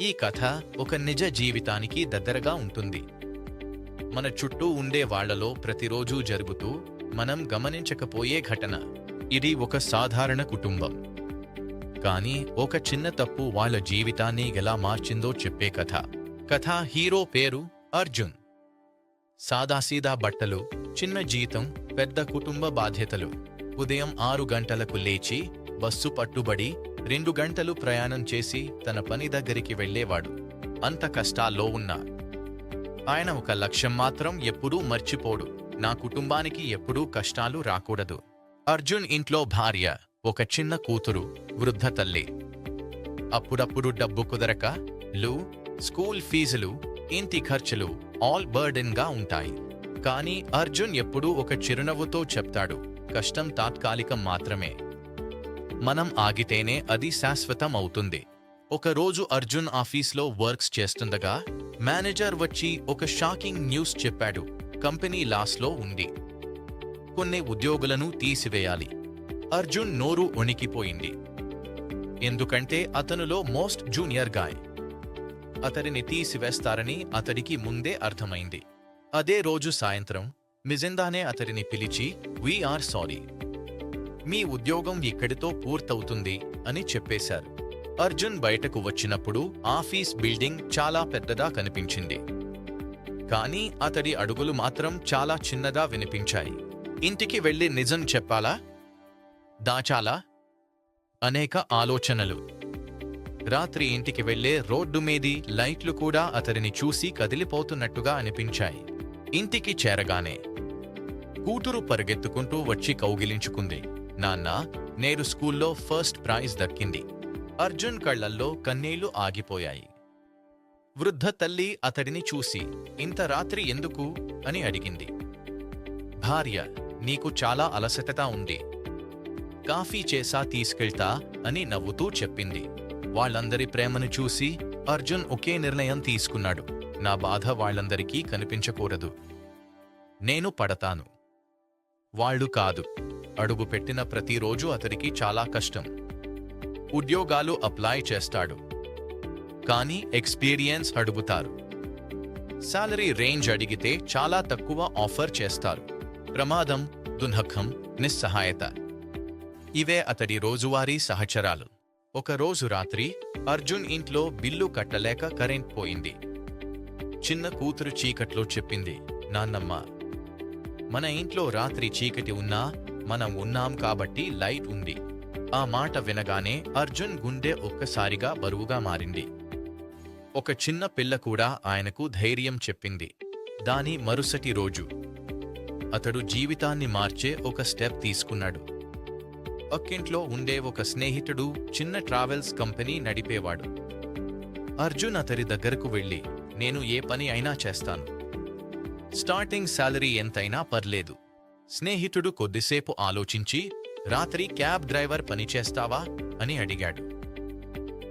ఈ కథ ఒక నిజ జీవితానికి దగ్గరగా ఉంటుంది. మన చుట్టూ ఉండే వాళ్ళలో ప్రతిరోజూ జరుగుతూ మనం గమనించకపోయే ఘటన. ఇది ఒక సాధారణ కుటుంబం. కానీ ఒక చిన్న తప్పు వాళ్ళ జీవితాన్ని ఎలా మార్చిందో చెప్పే కథ. కథ హీరో పేరు అర్జున్. సాదాసీదా బట్టలు చిన్న జీతం పెద్ద కుటుంబ బాధ్యతలు. ఉదయం ఆరు గంటలకు లేచి బస్సు పట్టుబడి రెండు గంటలు ప్రయాణం చేసి తన పని దగ్గరికి వెళ్ళేవాడు. అంత కష్టాల్లో ఉన్నా. ఆయన ఒక లక్ష్యం మాత్రం ఎప్పుడూ మర్చిపోడు. నా కుటుంబానికి ఎప్పుడూ కష్టాలు రాకూడదు. అర్జున్ ఇంట్లో భార్య ఒక చిన్న కూతురు వృద్ధ తల్లి. అప్పుడప్పుడు డబ్బు కుదరక లు స్కూల్ ఫీజులు ఇంటి ఖర్చులు ఆల్ బర్డెన్గా ఉంటాయి. కానీ అర్జున్ ఎప్పుడూ ఒక చిరునవ్వుతో చెప్తాడు. కష్టం తాత్కాలికం మాత్రమే. మనం ఆగితేనే అది శాశ్వతం అవుతుంది ఒకరోజు అర్జున్ ఆఫీస్లో వర్క్స్ చేస్తుండగా మేనేజర్ వచ్చి ఒక షాకింగ్ న్యూస్ చెప్పాడు. కంపెనీ లాస్లో ఉంది. కొన్ని ఉద్యోగులను తీసివేయాలి. అర్జున్ నోరు వణికిపోయింది. ఎందుకంటే అతనులో మోస్ట్ జూనియర్ గాయ్. అతడిని తీసివేస్తారని అతడికి ముందే అర్థమైంది. అదే రోజు సాయంత్రం మిజిందానే అతడిని పిలిచి వీఆర్ సారీ మీ ఉద్యోగం ఇక్కడితో పూర్తవుతుంది అని చెప్పేశారు. అర్జున్ బయటకు వచ్చినప్పుడు ఆఫీస్ బిల్డింగ్ చాలా పెద్దదా కనిపించింది. కానీ అతడి అడుగులు మాత్రం చాలా చిన్నదా వినిపించాయి. ఇంటికి వెళ్ళి నిజం చెప్పాలా? దాచాలా? అనేక ఆలోచనలు. రాత్రి ఇంటికి వెళ్ళే రోడ్డు మీది లైట్లు కూడా అతడిని చూసి కదిలిపోతున్నట్టుగా అనిపించాయి. ఇంటికి చేరగానే కూతురు పరిగెత్తుకుంటూ వచ్చి కౌగిలించుకుంది. నాన్నా నేను స్కూల్లో ఫస్ట్ ప్రైజ్ దక్కింది. అర్జున్ కళ్ళల్లో కన్నీళ్ళు ఆగిపోయాయి. వృద్ధ తల్లి అతడిని చూసి ఇంత రాత్రి ఎందుకు? అని అడిగింది. భార్య నీకు చాలా అలసటగా ఉంది. కాఫీ చేసా తీసుకెళ్తా అని నవ్వుతూ చెప్పింది. వాళ్ళందరి ప్రేమను చూసి అర్జున్ ఒకే నిర్ణయం తీసుకున్నాడు. నా బాధ వాళ్ళందరికీ కనిపించకూడదు. నేను పడతాను. వాళ్ళు కాదు. అడుగు పెట్టిన ప్రతిరోజు అతడికి చాలా కష్టం. ఉద్యోగాలు అప్లై చేస్తాడు. కానీ ఎక్స్పీరియన్స్ అడుగుతారు. సాలరీ రేంజ్ అడిగితే చాలా తక్కువ ఆఫర్ చేస్తారు. ప్రమాదం దునఖం నిస్సహాయత. ఇవే అతడి రోజువారీ సహచరాలు. ఒకరోజు రాత్రి అర్జున్ ఇంట్లో బిల్లు కట్టలేక కరెంట్ పోయింది. చిన్న కూతురు చీకట్లో చెప్పింది నాన్నమ్మ మన ఇంట్లో రాత్రి చీకటి ఉన్నా మనం ఉన్నాం కాబట్టి లైట్ ఉంది. ఆ మాట వినగానే అర్జున్ గుండె ఒక్కసారిగా బరువుగా మారింది. ఒక చిన్న పిల్ల కూడా ఆయనకు ధైర్యం చెప్పింది. దాని మరుసటి రోజు అతడు జీవితాన్ని మార్చే ఒక స్టెప్ తీసుకున్నాడు. పక్కింట్లో ఉండే ఒక స్నేహితుడు చిన్న ట్రావెల్స్ కంపెనీ నడిపేవాడు. అర్జున్ అతడి దగ్గరకు వెళ్ళి నేను ఏ పని అయినా చేస్తాను. స్టార్టింగ్ శాలరీ ఎంతైనా పర్లేదు. స్నేహితుడు కొద్దిసేపు ఆలోచించి రాత్రి క్యాబ్ డ్రైవర్ పనిచేస్తావా అని అడిగాడు.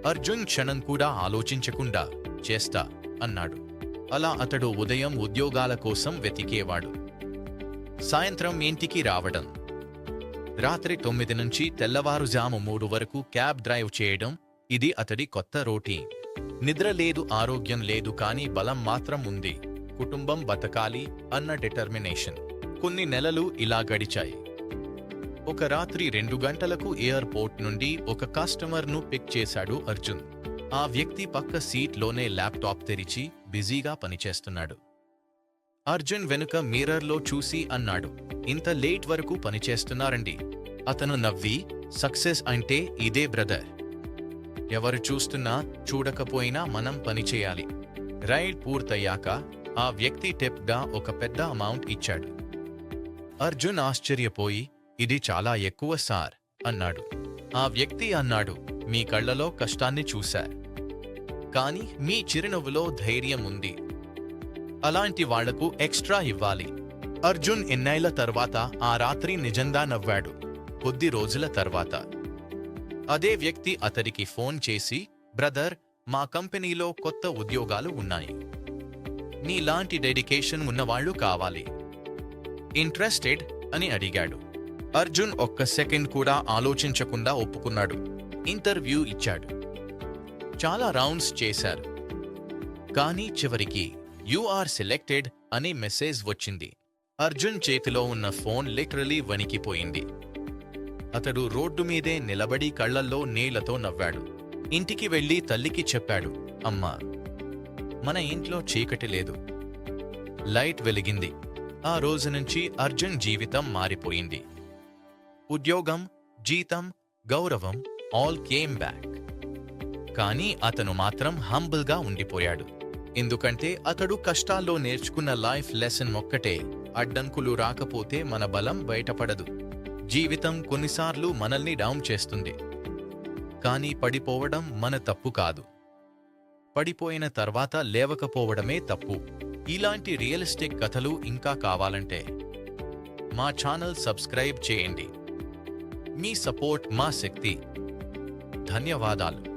అర్జున్ క్షణం కూడా ఆలోచించకుండా చేస్తా అన్నాడు. అలా అతడు ఉదయం ఉద్యోగాల కోసం వెతికేవాడు. సాయంత్రం ఇంటికి రావడం. రాత్రి తొమ్మిది నుంచి తెల్లవారుజాము మూడు వరకు క్యాబ్ డ్రైవ్ చేయడం ఇది అతడి కొత్త రోటీన్. నిద్ర లేదు ఆరోగ్యం లేదు కానీ బలం మాత్రం ఉంది. కుటుంబం బతకాలి అన్న డిటర్మినేషన్. కొన్ని నెలలు ఇలా గడిచాయి. ఒక రాత్రి రెండు గంటలకు ఎయిర్పోర్ట్ నుండి ఒక కస్టమర్ను పిక్ చేశాడు అర్జున్. ఆ వ్యక్తి పక్క సీట్లోనే ల్యాప్టాప్ తెరిచి బిజీగా పనిచేస్తున్నాడు. అర్జున్ వెనుక మిర్రర్లో చూసి అన్నాడు ఇంత లేట్ వరకు పనిచేస్తున్నారండి. అతను నవ్వి సక్సెస్ అంటే ఇదే బ్రదర్. ఎవరు చూస్తున్నా చూడకపోయినా మనం పనిచేయాలి రైడ్ పూర్తయ్యాక ఆ వ్యక్తి టెప్గా ఒక పెద్ద అమౌంట్ ఇచ్చాడు. అర్జున్ ఆశ్చర్యపోయి ఇది చాలా ఎక్కువ సార్ అన్నాడు. ఆ వ్యక్తి అన్నాడు మీ కళ్ళలో కష్టాన్ని చూశా. కాని మీ చిరునవ్వులో ధైర్యం ఉంది. అలాంటి వాళ్ళకు ఎక్స్ట్రా ఇవ్వాలి. అర్జున్ ఎన్నేళ్ళ తర్వాత ఆ రాత్రి నిజంగా నవ్వాడు కొద్ది రోజుల తర్వాత. అదే వ్యక్తి అతడికి ఫోన్ చేసి బ్రదర్ మా కంపెనీలో కొత్త ఉద్యోగాలు ఉన్నాయి. నీలాంటి డెడికేషన్ ఉన్నవాళ్ళు కావాలి. ఇంట్రెస్టెడ్ అని అడిగాడు. అర్జున్ ఒక్క సెకండ్ కూడా ఆలోచించకుండా ఒప్పుకున్నాడు. ఇంటర్వ్యూ ఇచ్చాడు. చాలా రౌండ్స్ చేశారు. కానీ చివరికి యు ఆర్ సెలెక్టెడ్ అనే మెసేజ్ వచ్చింది. అర్జున్ చేతిలో ఉన్న ఫోన్ లిటరలీ వణికిపోయింది. అతడు రోడ్డు మీదే నిలబడి కళ్ళల్లో నీళ్ళతో నవ్వాడు. ఇంటికి వెళ్ళి తల్లికి చెప్పాడు అమ్మా మన ఇంట్లో చీకటి లేదు. లైట్ వెలిగింది. ఆ రోజు నుంచి అర్జున్ జీవితం మారిపోయింది. ఉద్యోగం జీతం గౌరవం ఆల్ కేమ్ బ్యాక్ కానీ అతను మాత్రం హంబుల్గా ఉండిపోయాడు. ఎందుకంటే అతడు కష్టాల్లో నేర్చుకున్న లైఫ్ లెసన్ ఒక్కటే అడ్డంకులు రాకపోతే మన బలం బయటపడదు. జీవితం కొన్నిసార్లు మనల్ని డౌన్ చేస్తుంది. కానీ పడిపోవడం మన తప్పు కాదు. పడిపోయిన తర్వాత లేవకపోవడమే తప్పు. ఇలాంటి రియలిస్టిక్ కథలు ఇంకా కావాలంటే మా ఛానల్ సబ్స్క్రైబ్ చేయండి. మీ సపోర్ట్ మా శక్తి. ధన్యవాదాలు.